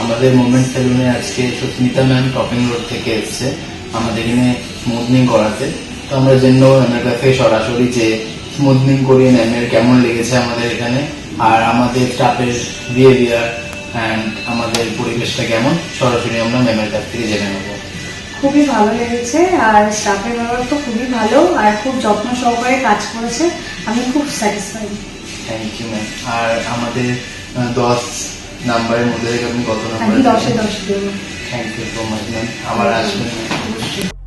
আমাদের মুভমেন্ট সেলুনে আজকে সুস্মিতা ম্যাম টপিং রোড থেকে এসছে। আমাদের এখানে স্মুথনিং করাতে। তো আমরা জেনে নেব ম্যামের কাছে সরাসরি যে স্মুথনিং করিয়ে ম্যামের কেমন লেগেছে আমাদের এখানে আর আমাদের স্টাফের বিহেভিয়ার অ্যান্ড আমাদের পরিবেশটা কেমন সরাসরি আমরা ম্যামের কাছ থেকে জেনে নেব। খুবই ভালো লেগেছে আর স্টাফের ব্যবহার তো খুবই ভালো আর খুব যত্ন সহকারে কাজ করেছে। আমি খুব স্যাটিসফাইড থ্যাংক ইউ ম্যাম আর আমাদের দশ নাম্বারের মধ্যে রেখে আপনি কত নাম্বার আমি দশে দশ দেবো thank you so much ma'am আবার আসবেন।